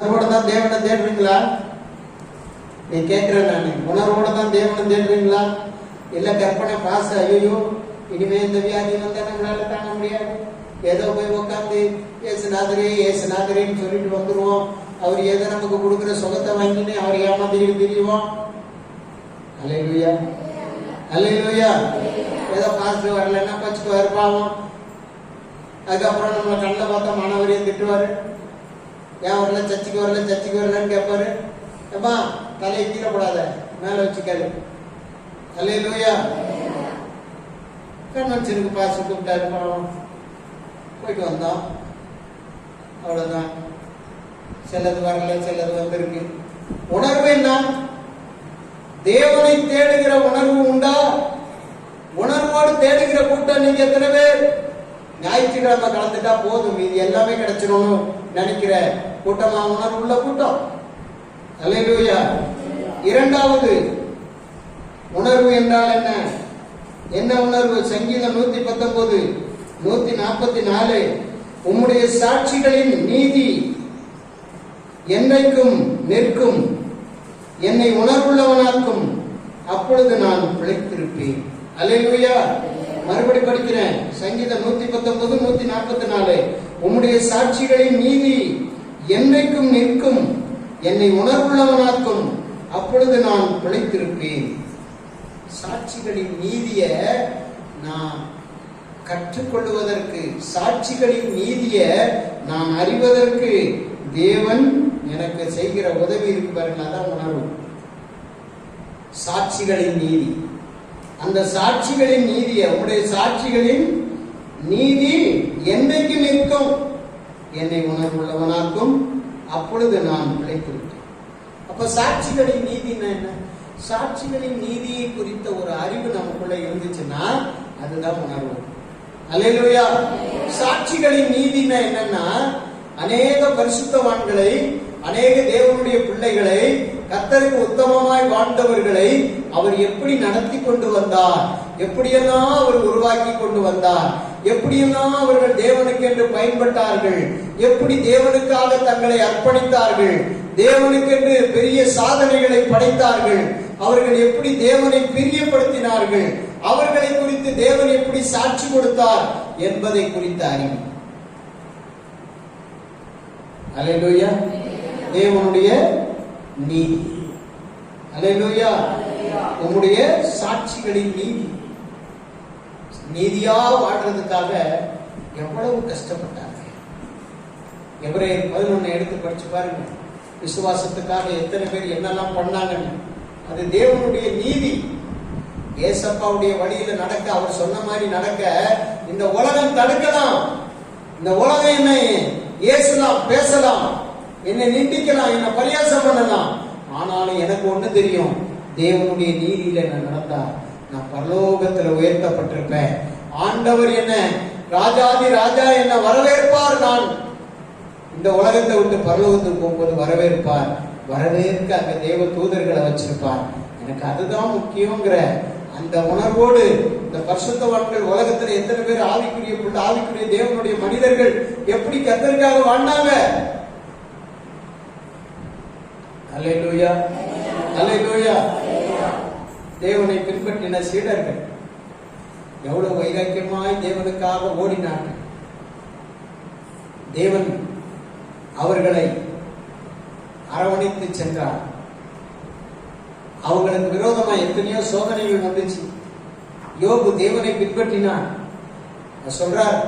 உணர்வோட தான் தேவனை தேடுறீங்களா? நீ கேட்கிறேன் நான் உணர்வோட தான் தேவனை தேடுறீங்களா? இல்லை கற்பனை பாச ஐயோ இனிமே இந்த வியாதி வந்தா நம்மளால தாங்க முடியாது. ஏதோ போய் உட்காந்து ஏசுநாதரே ஏசுநாதரேன்னு சொல்லிட்டு வந்துருவோம். அவர் ஏதோ நமக்கு கொடுக்குற சுகத்தை வாங்கின்னு அவர் ஏமாத்திட்டு திரியுவோம். அலையிலுயா அலையிலுயா ஏதோ பாஸ்டர் வரலன்னா பச்சுக்குவாரு பாவம். அதுக்கப்புறம் நம்மளை கண்ணில் பார்த்தா மாணவரையும் திட்டுவாரு. ஏன் வரல சர்ச்சுக்கு வரல சர்ச்சுக்கு வரலன்னு கேட்பாரு ஏமா தலையை கீழே போடாத. மேலே வச்சுக்காரு அல்லே லூயா கன்வென்ஷனுக்கு பாச கூப்பிட்டாரு பாவம் போயிட்டு வந்தோம். அவ்வளோதான் சிலது வரல சிலது வந்திருக்கு. உணர்வு என்ன? தேவனை தேடுகிற உணர்வு உண்டா? உணர்வோடு தேடுகிற கூட்டம் நீங்க எத்தனை பேர்? ஞாயிற்றுக்கிழமை கலந்துட்டா போதும். இது எல்லாமே கிடைச்சிடணும் நினைக்கிற கூட்டமா உணர்வு உள்ள கூட்டம். அல்லேலூயா. இரண்டாவது உணர்வு என்றால் என்ன? என்ன உணர்வு? சங்கீதம் நூத்தி பத்தொன்பது நூத்தி நாற்பத்தி நாலு உம்முடைய சாட்சிகளின் நீதி என்னைக்கும் நிற்கும். என்னை உணர்வுள்ளவனாக்கும். அப்பொழுது நான் பிழைத்திருப்பேன். அல்லேலூயா. மறுபடி படிக்கிறேன். சங்கீதம் நூத்தி பத்தொன்பது நூத்தி நாற்பத்தி நாலு உம்முடைய சாட்சிகளின் நீதி என்னைக்கும் நிற்கும் என்னை உணர்வுள்ளவனாக்கும் அப்பொழுது நான் பிழைத்திருப்பேன். சாட்சிகளின் நீதிய நான் கற்றுக்கொள்வதற்கு சாட்சிகளின் நீதிய நான் அறிவதற்கு தேவன் எனக்கு செய்கிற உதவி இருக்கு பாருங்க அதான் உணர்வு. சாட்சிகளின் நீதி அந்த சாட்சிகளின் நீதிய உடைய சாட்சிகளின் நீதி என்னைக்கு நிற்கும்? என்னை உணர்வுள்ளவனாக்கும். அப்பொழுது நான் பிழைத்திருக்கேன் அப்ப சாட்சிகளின் நீதினா என்ன? சாட்சிகளின் நீதியை குறித்த ஒரு அறிவு நமக்குள்ள இருந்துச்சுன்னா அதுதான் உணர்வு. அல்லேலூயா. சாட்சிகளின் நீதினா என்னன்னா அநேக பரிசுத்தவான்களை அநேக தேவனுடைய பிள்ளைகளை கத்தருக்கு உத்தமமாய் வாழ்ந்தவர்களை அவர் எப்படி நடத்தி கொண்டு வந்தார்? எப்படியெல்லாம் அவர் உருவாக்கி கொண்டு வந்தார்? எப்படியெல்லாம் அவர்கள் தேவனுக்கு என்று பயன்பட்டார்கள்? எப்படி தேவனுக்காக தங்களை அர்ப்பணித்தார்கள்? தேவனுக்கென்று பெரிய சாதனைகளை படைத்தார்கள்? அவர்கள் எப்படி தேவனை பிரியப்படுத்தினார்கள்? அவர்களை குறித்து தேவன் எப்படி சாட்சி கொடுத்தார் என்பதை குறித்த அறிவு. அலையிலூயா தேவனுடைய நீதி அலையிலூயா. உம்முடைய சாட்சிகளின் நீதி. நீதியா வாழ்றதுக்காக எவ்வளவு கஷ்டப்பட்டாங்க எவரேர் பதினொன்னு எடுத்து படிச்சு பாருங்க. விசுவாசத்துக்காக எத்தனை பேர் என்னெல்லாம் பண்ணாங்கன்னு. அது தேவனுடைய நீதி. ஏசப்பாவுடைய வழியில நடக்க அவர் சொன்ன மாதிரி நடக்க இந்த உலகம் தடுக்கலாம். இந்த உலகம் என்னை? ஏசலாம் பேசலாம். என்னை நிந்திக்கலாம் என்னை பரியாசம் பண்ணலாம். ஆனாலும் எனக்கு ஒண்ணு தெரியும். தேவனுடைய நீதியில நான் நடந்தா நான் பரலோகத்துல உயர்த்தப்பட்டிருப்பேன். ஆண்டவர் என்ன ராஜாதி ராஜா என்ன வரவேற்பார் நான் இந்த உலகத்தை விட்டு பரலோகத்துக்கு போகும்போது வரவேற்பார். வரவேற்க அந்த தேவ தூதர்களை வச்சிருப்பார். எனக்கு அதுதான் முக்கியங்கிற அந்த உணர்வோடு இந்த பரிசுத்தவான்கள் உலகத்துல எத்தனை பேர் ஆவிக்குரிய ஆவிக்குரிய தேவனுடைய மனிதர்கள் எப்படி கத்தருக்காக வாழ்ந்தாங்க? அல்லேலூயா அல்லேலூயா தேவனை பின்பற்றின சீடர்கள் எவ்வளவு வைராக்கியமாய் தேவனுக்காக ஓடினார்கள். தேவன் அவர்களை அரவணைத்து சென்றார். அவங்களுக்கு விரோதமா எத்தனையோ சோதனைகள் வந்துச்சு. யோபு தேவனை பின்பற்றினான். சொல்றார்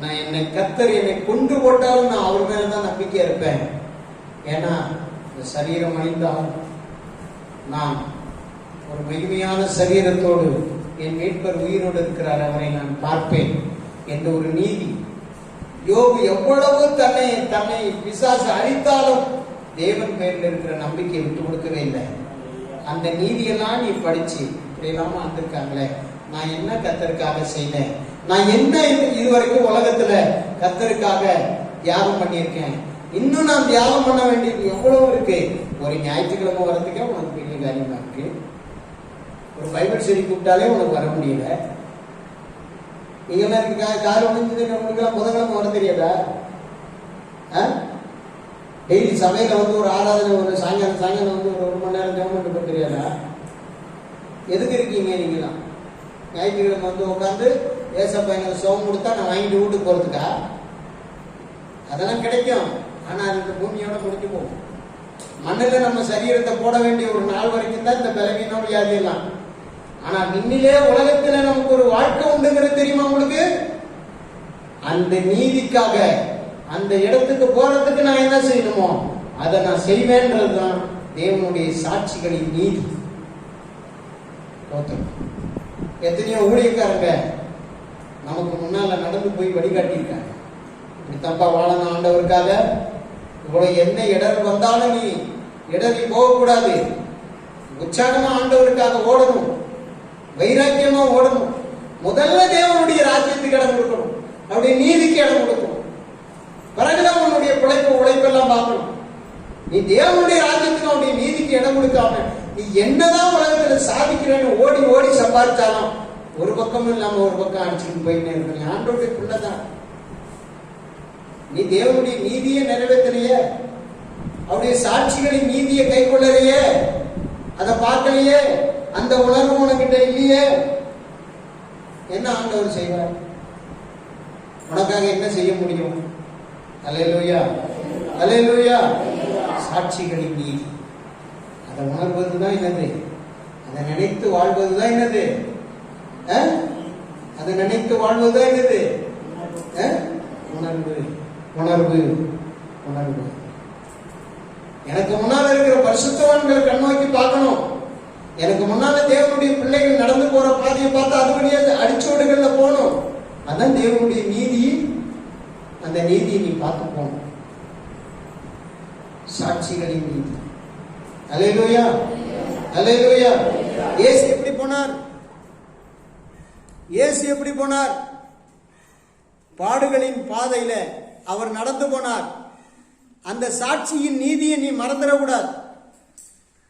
நான் என்னை கத்தர் என்னை கொண்டு போட்டாலும் நான் அவர் மேலதான் நம்பிக்கை இருப்பேன். ஏன்னா இந்த சரீரம் அழிந்தால் நான் ஒரு மகிமையான சரீரத்தோடு என் மீட்பர் உயிரோடு இருக்கிறார் அவரை நான் பார்ப்பேன் என்ற ஒரு நீதி. யோபு எவ்வளவு தன்னை தன்னை பிசாசு அழித்தாலும் தேவன் பேரில் இருக்கிற நம்பிக்கையை விட்டு கொடுக்கவே இல்லை. அந்த நீதியெல்லாம் நீ படிச்சு இப்படியெல்லாம வந்திருக்காங்களே. நான் என்ன கத்தருக்காக செய்தேன்? நான் என்ன இது- இதுவரைக்கும் உலகத்துல கத்தருக்காக தியாகம் பண்ணியிருக்கேன்? இன்னும் நான் தியாகம் பண்ண வேண்டியது எவ்வளவு இருக்கு? ஒரு ஞாயிற்றுக்கிழமை வரதுக்கே உனக்கு பெரிய காரியமா இருக்கு? ஒரு பைபிள் செடி கூப்பிட்டாலே உனக்கு வர முடியல. நீங்க இருக்கா இருக்கு கார் முடிஞ்சது உங்களுக்கு புதன்கிழமை வர தெரியாதா? ஆ? டெய்லி சபையில வந்து ஒரு ஆராதனை ஒரு சாயங்காலம் சாயங்காலம் வந்து ஒரு ஒரு மணி நேரம் ஜெபம் பண்ண தெரியாதா? எதுக்கு இருக்கீங்க நீங்களாம் ஞாயிற்றுக்கிழமை வந்து உட்காந்து ஏசப்பா எனக்கு சோகம் கொடுத்தா நான் வாங்கிட்டு வீட்டுக்கு போறதுக்கா? அதெல்லாம் கிடைக்கும். ஆனால் இந்த பூமியோட முடிஞ்சு போகும் மண்ணில் நம்ம சரீரத்தை போட வேண்டிய ஒரு நாள் வரைக்கும் தான் இந்த பலவீனம் வியாதி எல்லாம். ஆனா விண்ணிலே உலகத்துல நமக்கு ஒரு வாழ்க்கை உண்டுங்கிறது தெரியுமா உங்களுக்கு? அந்த நீதிக்காக அந்த இடத்துக்கு போறதுக்கு நான் என்ன செய்யணுமோ அதை நான் செய்வேன்றது தான் தேவனுடைய சாட்சிகளின் நீதி. எத்தனையோ ஊழியக்காரங்க நமக்கு முன்னால நடந்து போய் வழிகாட்டியிருக்காங்க. இப்படி தப்பா வாழணும் ஆண்டவருக்காக? உங்களுக்கு என்ன இடர் வந்தாலும் நீ இடறி போகக்கூடாது. உற்சாகமா ஆண்டவருக்காக ஓடணும். வைராக்கியமா ஓடணும். முதல்ல தேவனுடைய ராஜ்யத்துக்கு இடம் கொடுக்கணும். அவருடைய நீதிக்கு இடம் கொடுக்கணும். பிறகுதான் உன்னுடைய பிழைப்பு உழைப்பெல்லாம் பார்க்கணும். நீ தேவனுடைய ராஜ்யத்துக்கு அவனுடைய நீதிக்கு இடம் கொடுக்காம நீ என்னதான் உலகத்துல சாதிக்கிறேன்னு ஓடி ஓடி சம்பாதிச்சாலும் ஒரு பக்கமும் இல்லாம ஒரு பக்கம் அடிச்சுட்டு போயிட்டே இருக்க. நீ ஆண்டோடைய பிள்ளைதான். நீ தேவனுடைய நீதியை நிறைவேற்றலையே அவருடைய சாட்சிகளின் நீதியை கை கொள்ளலையே அதை பார்க்கலையே. அந்த உணர்வு உனக்கிட்ட இல்லையே. என்ன ஆண்டவர் செய்வார்? உனக்காக என்ன செய்ய முடியும்? அலையலூயா அலையலூயா சாட்சிகளின் நீதி. அதை உணர்வதுதான் என்னது? அதை நினைத்து வாழ்வதுதான் என்னது? அதை நினைத்து வாழ்வதுதான் என்னது? உணர்வு. உணர்வு உணர்வு. எனக்கு முன்னால இருக்கிற பரிசுத்தவான்களை கண்ணோக்கி பார்க்கணும். எனக்கு முன்னால தேவனுடைய பிள்ளைகள் நடந்து போற பாதையை பார்த்து அதுபடியே அடிச்சோடுகள்ல போகணும். அதான் தேவனுடைய நீதி. அந்த நீதியை நீ பார்த்து போகணும். சாட்சிகளின் நீதி. அலையிலோயா அலையிலோயா ஏசி எப்படி போனார்? ஏசி எப்படி போனார்? பாடுகளின் பாதையில அவர் நடந்து போனார். அந்த சாட்சியின் நீதியை நீ மறந்துடக்கூடாது.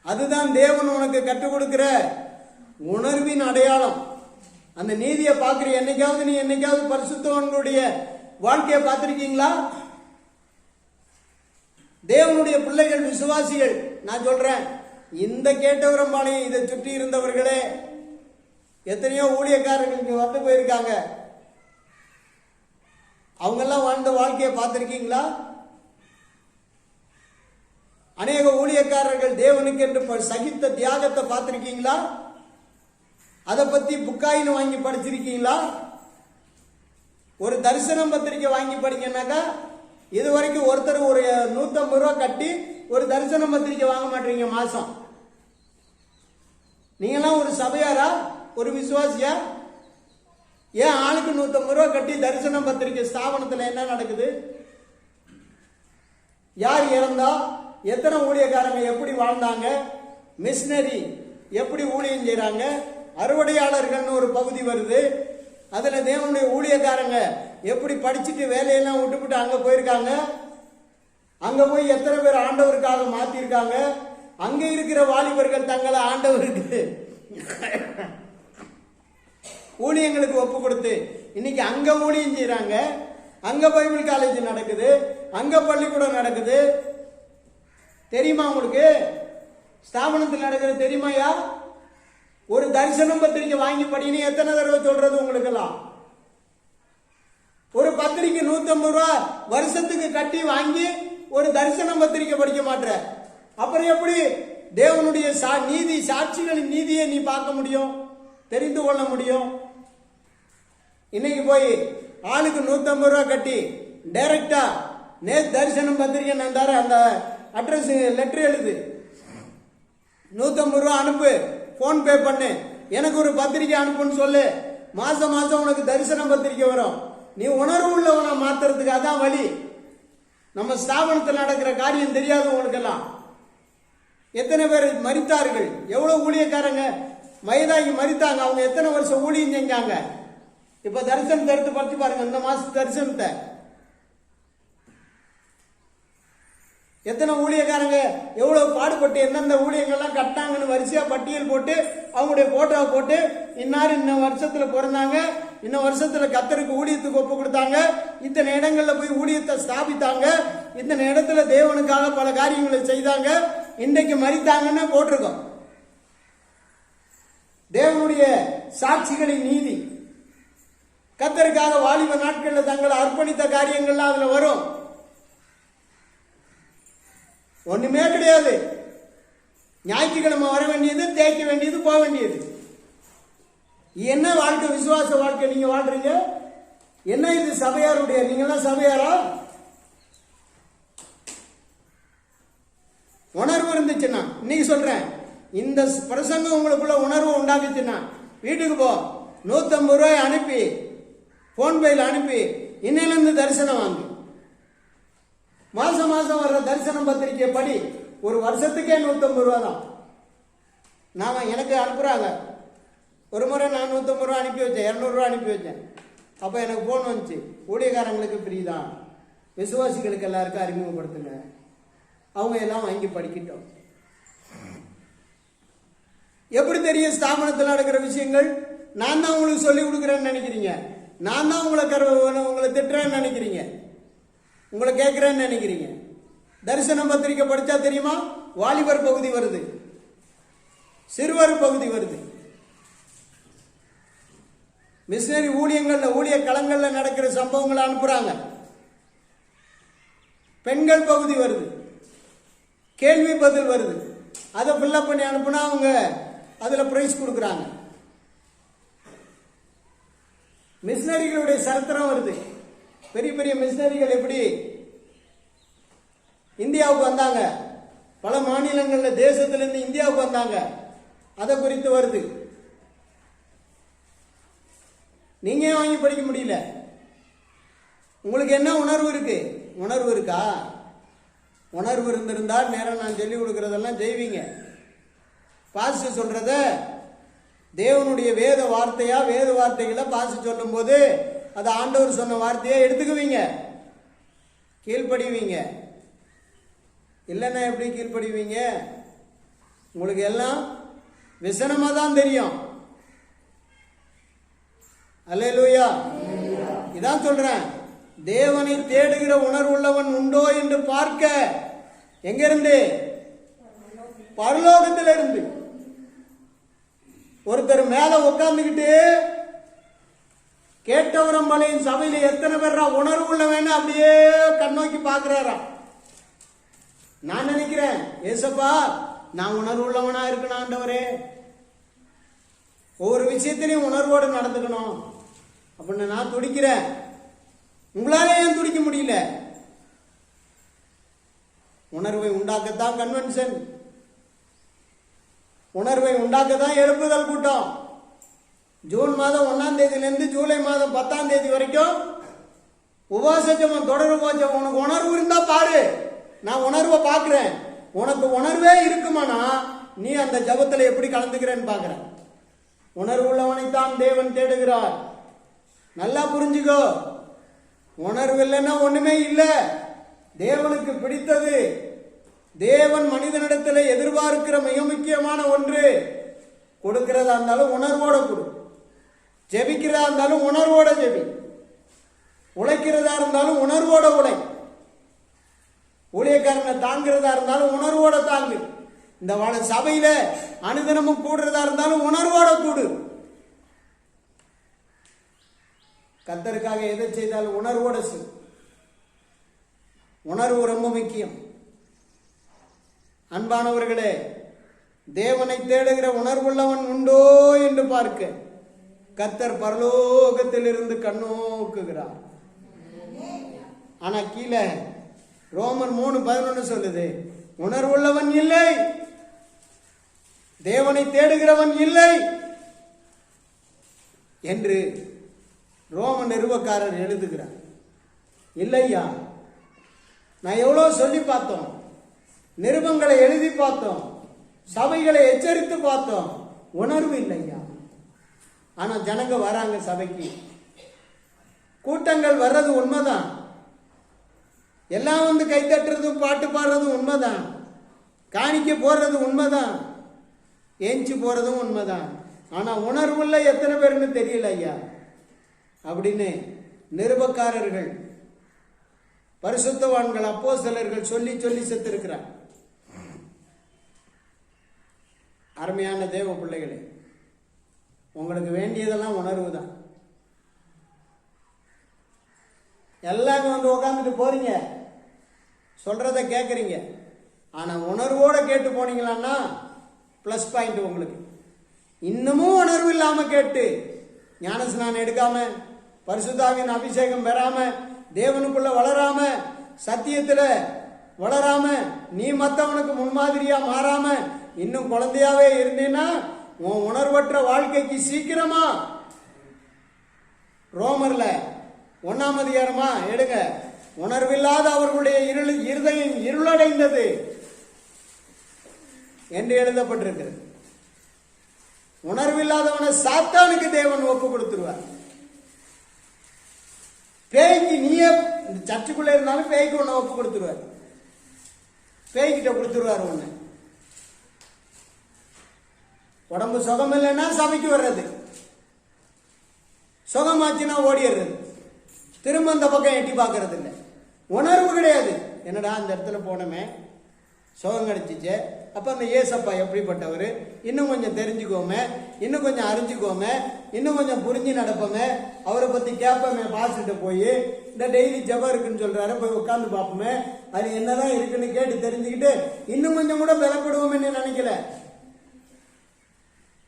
அதுதான் தேவன் உனக்கு கற்றுக் கொடுக்கிற உணர்வின் அடையாளம். அந்த நீதியை பார்க்குற என்னைக்காவது நீ என்னைக்காவது பரிசுத்தவன்களுடைய வாழ்க்கையை பார்த்துருக்கீங்களா? தேவனுடைய பிள்ளைகள் விசுவாசிகள் நான் சொல்றேன் இந்த கேட்டவரம்பாளையம் இதை சுற்றி இருந்தவர்களே எத்தனையோ ஊழியக்காரர்கள் இங்கே வந்து போயிருக்காங்க. அவங்கெல்லாம் வாழ்ந்த வாழ்க்கையை பார்த்துருக்கீங்களா? அநேக ஊழியக்காரர்கள் தேவனுக்கு என்று ப- சகித்த தியாகத்தை பார்த்திருக்கீங்களா? அதை பத்தி புக்காயின்னு வாங்கி படிச்சிருக்கீங்களா? ஒரு தரிசனம் பத்திரிக்கை வாங்கி படிங்கன்னாக்கா இது வரைக்கும் ஒருத்தர் ஒரு நூத்தம்பது ரூபா கட்டி ஒரு தரிசனம் பத்திரிக்கை வாங்க மாட்டீங்க மாசம். நீங்களாம் ஒரு சபையாரா? ஒரு விசுவாசியா? ஏன் ஆளுக்கு நூற்றம்பது ரூபா கட்டி தரிசனம் பத்திரிக்கை ஸ்தாபனத்தில் என்ன நடக்குது? யார் இறந்தா எத்தனை ஊழியக்காரங்க எப்படி வாழ்ந்தாங்க மிஷினரி எப்படி ஊழியம் செய்கிறாங்க அறுவடையாளர்கள்னு ஒரு பகுதி வருது அதில் தேவனுடைய ஊழியக்காரங்க எப்படி படிச்சுட்டு வேலையெல்லாம் விட்டுவிட்டு அங்கே போயிருக்காங்க? அங்கே போய் எத்தனை பேர் ஆண்டவருக்காக மாற்றிருக்காங்க அங்கே இருக்கிற வாலிபர்கள் தங்களை ஆண்டவருக்கு ஊழியங்களுக்கு ஒப்பு கொடுத்து இன்னைக்கு அங்க ஊழியம் செய்கிறாங்க அங்க பைபிள் காலேஜ் நடக்குது. அங்க பள்ளிக்கூடம் நடக்குது. தெரியுமா உங்களுக்கு? ஸ்தாபனத்தில் நடக்கிறது தெரியுமாயா ஒரு தரிசனம் பத்திரிக்கை வாங்கி படின்னு எத்தனை தடவை சொல்றது உங்களுக்கெல்லாம்? ஒரு பத்திரிக்கை நூத்தம்பது ரூபா வருஷத்துக்கு கட்டி வாங்கி ஒரு தரிசனம் பத்திரிக்கை படிக்க மாட்டேற. அப்புறம் எப்படி? தேவனுடைய சா நீதி சாட்சிகளின் நீதியை நீ பார்க்க முடியும்? தெரிந்து கொள்ள முடியும்? இன்னைக்கு போய் ஆளுக்கு நூற்றம்பது ரூபா கட்டி டைரக்டாக நே தரிசனம் பத்திரிக்கை நான் தரேன் அந்த அட்ரஸ் லெட்டர் எழுது. நூற்றம்பது ரூபா அனுப்பு ஃபோன் பே பண்ணு. எனக்கு ஒரு பத்திரிக்கை அனுப்புன்னு சொல்லு. மாதம் மாதம் உனக்கு தரிசன பத்திரிக்கை வரும். நீ உணர்வு உள்ளவனை மாத்துறதுக்கு அதான் வழி. நம்ம ஸ்தாபனத்தில் நடக்கிற காரியம் தெரியாது உங்களுக்கெல்லாம். எத்தனை பேர் மறித்தார்கள்? எவ்வளோ ஊழியக்காரங்க? வயதாகி மறித்தாங்க. அவங்க எத்தனை வருஷம் ஊழியம் செஞ்சாங்க? இப்ப தரிசனத்தை எடுத்து படிச்சு பாருங்க இந்த மாசம் தரிசனத்தை. எத்தனை ஊழியக்காரங்க எவ்வளவு பாடுபட்டு எந்தெந்த ஊழியங்கள்லாம் கட்டாங்கன்னு வரிசையா பட்டியல் போட்டு அவங்களுடைய போட்டோவை போட்டு இன்னார் இன்ன வருஷத்துல பிறந்தாங்க இன்ன வருஷத்துல கத்தருக்கு ஊழியத்துக்கு ஒப்பு கொடுத்தாங்க இத்தனை இடங்கள்ல போய் ஊழியத்தை ஸ்தாபித்தாங்க இத்தனை இடத்துல தேவனுக்காக பல காரியங்களை செய்தாங்க இன்றைக்கு மறித்தாங்கன்னு போட்டிருக்கோம். தேவனுடைய சாட்சிகளின் நீதி. கத்தருக்காக வாலிப நாட்களில் தங்களை அர்ப்பணித்த காரியங்கள்லாம் அதில் வரும். ஒண்ணுமே கிடையாது. ஞாயிற்றுக்கிழமை வர வேண்டியது தேய்க்க வேண்டியது போக வேண்டியது. என்ன வாழ்க்கை விசுவாச வாழ்க்கை நீங்க வாழ்றீங்க? என்ன இது சபையாருடைய நீங்களாம் சபையாரா? உணர்வு இருந்துச்சுன்னா இன்னைக்கு சொல்றேன். இந்த பிரசங்கம் உங்களுக்குள்ள உணர்வு உண்டாக்குச்சுன்னா வீட்டுக்கு போ. நூத்தம்பது ரூபாய் அனுப்பி ஃபோன்பேயில் அனுப்பி இன்னிலிருந்து தரிசனம் வாங்கு. மாதம் மாதம் வர்ற தரிசனம் பத்திரிக்கை படி ஒரு வருஷத்துக்கே நூற்றம்பது ரூபா தான். நான் எனக்கு அனுப்புகிறாங்க ஒரு முறை நான் நூற்றம்பது ரூபா அனுப்பி வச்சேன் இரநூறுவா அனுப்பி வச்சேன். அப்போ எனக்கு ஃபோன் வந்துச்சு. ஊழியக்காரங்களுக்கு ஃப்ரீ தான். விசுவாசிகளுக்கு எல்லாருக்கும் அறிமுகப்படுத்துங்க. அவங்க எல்லாம் வாங்கி படிக்கட்டும். எப்படி தெரியும் ஸ்தாபனத்தில் நடக்கிற விஷயங்கள்? நான் தான் உங்களுக்கு சொல்லி கொடுக்குறேன்னு நினைக்கிறீங்க. நான் தான் உங்களை கரு உங்களை திட்டுறேன்னு நினைக்கிறீங்க. உங்களை கேட்குறேன்னு நினைக்கிறீங்க. தரிசன பத்திரிக்கை படித்தா தெரியுமா? வாலிபர் பகுதி வருது. சிறுவர் பகுதி வருது. மிஷினரி ஊழியங்களில் ஊழிய களங்களில் நடக்கிற சம்பவங்களை அனுப்புகிறாங்க பெண்கள் பகுதி வருது. கேள்வி பதில் வருது. அதை ஃபில்லப் பண்ணி அனுப்புனா அவங்க அதில் ப்ரைஸ் கொடுக்குறாங்க. மிஷினரிகளுடைய சரித்திரம் வருது. பெரிய பெரிய மிஷினரிகள் எப்படி? இந்தியாவுக்கு வந்தாங்க. பல மாநிலங்களில் தேசத்திலிருந்து இந்தியாவுக்கு வந்தாங்க. அதை குறித்து வருது. நீங்க ஏன் வாங்கி படிக்க முடியல? உங்களுக்கு என்ன உணர்வு இருக்கு? உணர்வு இருக்கா? உணர்வு இருந்திருந்தால் நேரம் நான் சொல்லி கொடுக்கறதெல்லாம் செய்வீங்க. பாசிட்டிவ் சொல்றத தேவனுடைய வேத வார்த்தையா வேத வார்த்தைகளை பாசு சொல்லும்போது அது ஆண்டவர் சொன்ன வார்த்தையா எடுத்துக்குவீங்க. கீழ்ப்படிவீங்க. இல்லைன்னா எப்படி கீழ்ப்படுவீங்க? உங்களுக்கு எல்லாம் விசனமாக தான் தெரியும். அல்லேலூயா. இதான் சொல்றேன். தேவனை தேடுகிற உணர்வுள்ளவன் உண்டோ என்று பார்க்க. எங்கிருந்து? பரலோகத்திலிருந்து. ஒருத்தர் மேல உட்கார்ந்துக்கிட்டு கேட்டவரம் மலையின் சபையில எத்தனை பேர்ரா உணர்வு உள்ளவன்னு அப்படியே கண்ணோக்கி பார்க்கிறாராம் நான் நினைக்கிறேன் ஏசப்பா நான் உணர்வு உள்ளவனா இருக்கணும் ஆண்டவரே. ஒவ்வொரு விஷயத்திலையும் உணர்வோடு நடந்துக்கணும். அப்படின்னு நான் துடிக்கிறேன். உங்களால ஏன் துடிக்க முடியல? உணர்வை உண்டாக்கத்தான் கன்வென்ஷன் உணர்வை உண்டாக்க தான் எழுப்புதல் கூட்டம். ஜூன் மாதம் ஒன்னாம் தேதியிலேருந்து ஜூலை மாதம் பத்தாம் தேதி வரைக்கும் உபவாச ஜெபம் தொடர் உபவாசம். உனக்கு உணர்வு இருந்தா பாரு. நான் உணர்வை பார்க்கிறேன். உனக்கு உணர்வே இருக்குமானா? நீ அந்த ஜபத்தில் எப்படி கலந்துக்கிறேன்னு பார்க்குறேன். உணர்வு உள்ளவனைத்தான் தேவன் தேடுகிறார். நல்லா புரிஞ்சுக்கோ. உணர்வு இல்லைன்னா ஒன்றுமே இல்லை. தேவனுக்கு பிடித்தது தேவன் மனிதனிடத்தில் எதிர்பார்க்கிற மிக முக்கியமான ஒன்று. கொடுக்கிறதா இருந்தாலும் உணர்வோட கொடு. ஜெபிக்கிறதா இருந்தாலும் உணர்வோட ஜெபி. உழைக்கிறதா இருந்தாலும் உணர்வோட உழை. ஊழியக்காரனை தாங்கிறதா இருந்தாலும் உணர்வோட தாங்கு. இந்த வாழ சபையில அனுதினமும் கூடுறதா இருந்தாலும் உணர்வோட கூடு. கத்தருக்காக எதை செய்தாலும் உணர்வோட செய். உணர்வு ரொம்ப முக்கியம். அன்பானவர்களே தேவனை தேடுகிற உணர்வுள்ளவன் உண்டோ என்று பார்க்க கத்தர் பரலோகத்தில் இருந்து கண்ணோக்குகிறார் ஆனா கீழே ரோமர் மூணு பதினொன்று சொல்லுது உணர்வுள்ளவன் இல்லை தேவனை தேடுகிறவன் இல்லை என்று ரோம நிறுவக்காரர் எழுதுகிறார். இல்லையா? நான் எவ்வளோ சொல்லி பார்த்தோம். நிருபங்களை எழுதி பார்த்தோம். சபைகளை எச்சரித்து பார்த்தோம். உணர்வு இல்லையா? ஆனா ஜனங்க வராங்க சபைக்கு. கூட்டங்கள் வர்றது உண்மைதான். எல்லாம் வந்து கைத்தட்டுறதும் பாட்டு பாடுறதும் உண்மைதான். காணிக்க போடுறது உண்மைதான். ஏஞ்சி போறதும் உண்மைதான். ஆனா உணர்வுள்ள எத்தனை பேருன்னு தெரியல ஐயா. அப்படின்னு நிருபக்காரர்கள் பரிசுத்தவான்கள் சிலர்கள் சொல்லி சொல்லி செத்திருக்கிறார். அருமையான தேவ பிள்ளைகளே உங்களுக்கு வேண்டியதெல்லாம் உணர்வு தான் எல்லாம் வந்து உட்காந்துட்டு போறீங்க சொல்றத கேட்குறீங்க ஆனால் உணர்வோடு கேட்டு போனீங்களான்னா ப்ளஸ் பாயிண்ட் உங்களுக்கு. இன்னமும் உணர்வு இல்லாமல் கேட்டு ஞானஸ்நானம் எடுக்காம பரிசுத்தாவின் அபிஷேகம் பெறாம தேவனுக்குள்ள வளராம சத்தியத்தில் வளராம நீ மற்றவனுக்கு முன்மாதிரியா மாறாம இன்னும் குழந்தையாவே இருந்தீன்னா உன் உணர்வற்ற வாழ்க்கைக்கு சீக்கிரமா ரோமர்ல ஒன்னாம் அதிகாரமா எடுங்க. உணர்வில்லாத அவர்களுடைய இருள் இருதயம் இருளடைந்தது என்று எழுதப்பட்டிருக்கிறது. உணர்வில்லாதவனை சாத்தானுக்கு தேவன் ஒப்பு கொடுத்துருவார். பேய்க்கு நீயே இந்த சர்ச்சுக்குள்ள இருந்தாலும் பேய்க்கு ஒன்று ஒப்பு கொடுத்துருவார். பேய்கிட்ட கொடுத்துருவார் ஒன்று உடம்பு சுகம் இல்லைன்னா சபைக்கு வர்றது. சுகமாச்சுன்னா ஓடிடுறது. திரும்ப அந்த பக்கம் எட்டி பார்க்கறது இல்லை உணர்வு கிடையாது. என்னடா அந்த இடத்துல போனோமே? சுகம் கிடைச்சிச்சு. அப்போ அந்த ஏசப்பா எப்படிப்பட்டவர்? இன்னும் கொஞ்சம் தெரிஞ்சுக்கோமே. இன்னும் கொஞ்சம் அறிஞ்சுக்கோமே. இன்னும் கொஞ்சம் புரிஞ்சு நடப்போமே. அவரை பற்றி கேட்போமே பாசிட்ட போய் இந்த டெய்லி ஜபம் இருக்குன்னு சொல்கிறாரு போய் உட்காந்து பார்ப்போமே. அது என்னதான் இருக்குன்னு கேட்டு தெரிஞ்சுக்கிட்டு இன்னும் கொஞ்சம் கூட விலப்படுவோம்னு நினைக்கல.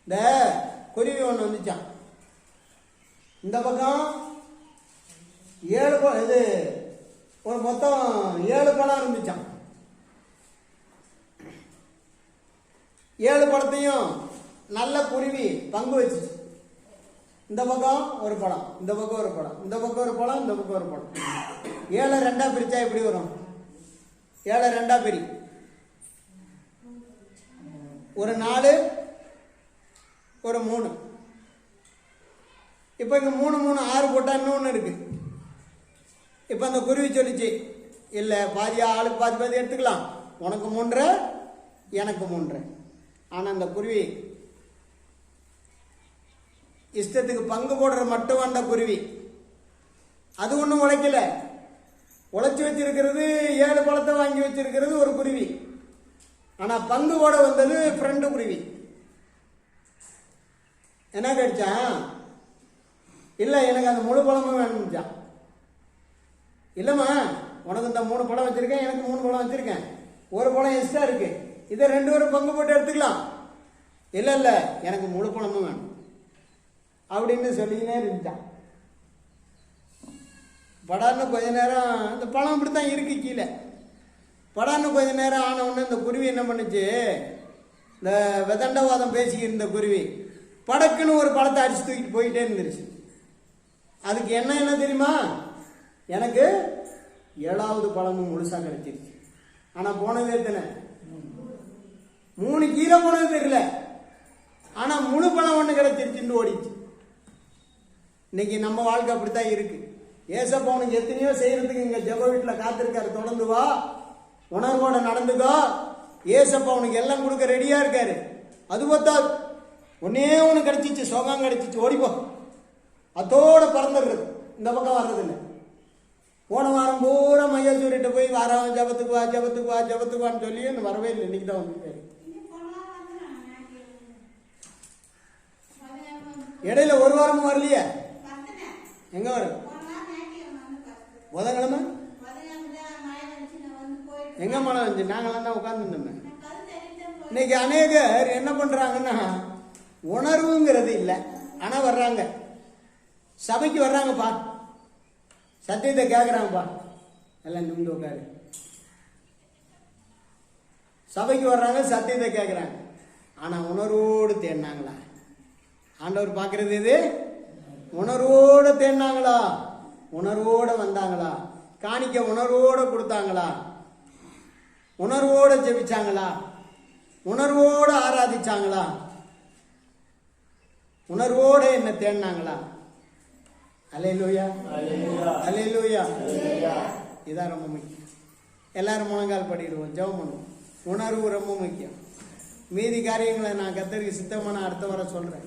இந்த குருவி ஒன்று வந்துச்சான் இந்த பக்கம் ஏழு பழம் இது ஒரு மொத்தம் ஏழு பழம் இருந்துச்சான் ஏழு பழத்தையும் நல்ல குருவி பங்கு வச்சுச்சு. இந்த பக்கம் ஒரு பழம் இந்த பக்கம் ஒரு பழம் இந்த பக்கம் ஒரு பழம் இந்த பக்கம் ஒரு பழம். ஏழை ரெண்டா பிரிச்சா எப்படி வரும்? ஏழை ரெண்டா பிரி. ஒரு நாலு ஒரு மூணு. இப்போ இங்கே மூணு மூணு ஆறு போட்டால் இன்னொன்று இருக்குது இப்போ அந்த குருவி சொல்லிச்சு இல்லை பாதி ஆளுக்கு பாதி பாதி எடுத்துக்கலாம். உனக்கு மூன்றரை எனக்கு மூன்றரை ஆனால் அந்த குருவி இஷ்டத்துக்கு பங்கு போடுற மட்டும் வந்த குருவி. அது ஒன்றும் உழைக்கல. உழைச்சி வச்சிருக்கிறது ஏழு பழத்தை வாங்கி வச்சிருக்கிறது ஒரு குருவி. ஆனால் பங்கு போட வந்தது ஃப்ரெண்டு குருவி. என்ன கிடைச்சான் இல்லை எனக்கு அந்த முழு பழமும் வேணும்ச்சான் இல்லைம்மா உனக்கு இந்த மூணு பழம் வச்சுருக்கேன் எனக்கு மூணு பழம் வச்சிருக்கேன். ஒரு பழம் எக்ஸ்ட்ரா இருக்கு. இதை ரெண்டு பேரும் பங்கு போட்டு எடுத்துக்கலாம். இல்லை இல்லை எனக்கு முழு பழமும் வேணும். அப்படின்னு சொல்லிக்கினே இருந்துச்சான் படார்னு கொஞ்ச நேரம் இந்த பழம் இப்படி தான் இருக்கு கீழே. படான்னு கொஞ்ச நேரம் ஆன உடனே இந்த குருவி என்ன பண்ணுச்சு? இந்த விதண்டவாதம் பேசிக்கிட்டு இருந்த குருவி. படக்குன்னு ஒரு பழத்தை அடிச்சு தூக்கிட்டு போயிட்டே இருந்துருச்சு. அதுக்கு என்ன என்ன தெரியுமா? எனக்கு ஏழாவது பழமும் முழுசா கிடைச்சிருச்சு. ஆனா போனது எத்தனை மூணு கீரை போனது தெரியல. ஆனா முழு பழம் ஒண்ணு கிடைச்சிருச்சுன்னு ஓடிச்சு. இன்னைக்கு நம்ம வாழ்க்கை அப்படித்தான் இருக்கு. ஏசப்பா உனக்கு எத்தனையோ செய்யறதுக்கு இங்க ஜெப வீட்டுல காத்திருக்காரு. தொடர்ந்து வா. உணர்வோட நடந்துக்கோ ஏசப்பா உனக்கு எல்லாம் கொடுக்க ரெடியா இருக்காரு. அது பார்த்தா ஒன்னே ஒன்று கிடச்சிச்சு சோகம் கிடச்சிச்சு ஓடிப்போ. அதோட பறந்துடுறது. இந்த பக்கம் வர்றதில்லை. போன வாரம் பூரா மையா சொல்லிட்டு போய் வாரம் ஜபத்துக்கு வா ஜபத்துக்கு வா ஜபத்துக்கு வான்னு சொல்லி வரவே இல்லை. இன்னைக்கு தான் வந்து இடையில ஒரு வாரமும் வரலையே? எங்க வரும் புதன்கிழமை? எங்க மழை வந்து நாங்களாம் தான் உட்காந்துருந்தோமே இன்னைக்கு அநேகர் என்ன பண்றாங்கன்னா உணர்வுங்கிறது இல்லை. ஆனால் வர்றாங்க. சபைக்கு வர்றாங்கப்பா சத்தியத்தை கேட்குறாங்கப்பா எல்லாம் நிமிந்து உட்காரு. சபைக்கு வர்றாங்க சத்தியத்தை கேட்குறாங்க ஆனால் உணர்வோடு தேடினாங்களா? ஆண்டவர் பார்க்கறது இது உணர்வோடு தேடினாங்களா? உணர்வோடு வந்தாங்களா? காணிக்க உணர்வோடு கொடுத்தாங்களா? உணர்வோடு ஜெபிச்சாங்களா? உணர்வோடு ஆராதிச்சாங்களா? உணர்வோட என்ன தேடினாங்களா? அலையிலூயா அலையிலூயா இதான் ரொம்ப முக்கியம். எல்லாரும் முழங்கால் படிடுவோம் ஜெபம் பண்ணுவோம். உணர்வு ரொம்ப முக்கியம். மீதி காரியங்களை நான் கத்தருக்கு சித்தமான அடுத்த வர சொல்றேன்.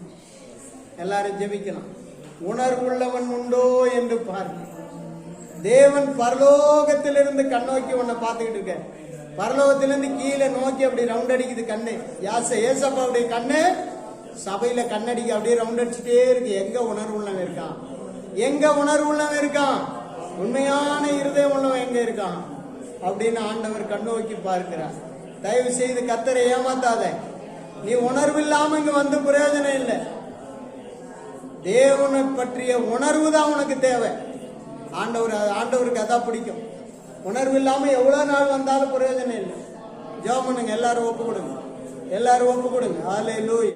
எல்லாரும் ஜெபிக்கலாம். உணர்வுள்ளவன் உண்டோ என்று பாருங்க. தேவன் பரலோகத்திலிருந்து கண்ணோக்கி உன்னை பார்த்துக்கிட்டு இருக்க பரலோகத்திலிருந்து கீழே நோக்கி அப்படி ரவுண்ட் அடிக்குது கண்ணு. யாச ஏசப்பாவுடைய கண்ணு சபையில கண்ணடிக்கு அப்படியே ரவுண்ட் அடிச்சுட்டே இருக்கு. எங்க உணர்வு உள்ளவன் இருக்கான்? எங்க உணர்வு உள்ளவன் இருக்கான்? உண்மையான இருதயம் உள்ளவன் எங்க இருக்கான்? அப்படின்னு ஆண்டவர் கண்ணோக்கி பார்க்கிறார். தயவு செய்து கத்தரை ஏமாத்தாத. நீ உணர்வு இல்லாம இங்க வந்து பிரயோஜனம் இல்லை. தேவனை பற்றிய உணர்வு தான் உனக்கு தேவை. ஆண்டவர் ஆண்டவருக்கு அதான் பிடிக்கும். உணர்வு இல்லாம எவ்வளவு நாள் வந்தாலும் பிரயோஜனம் இல்லை. ஜெபம் பண்ணுங்க. எல்லாரும் ஒப்பு கொடுங்க. எல்லாரும் ஒப்பு கொடுங்க. ஆலே லூய்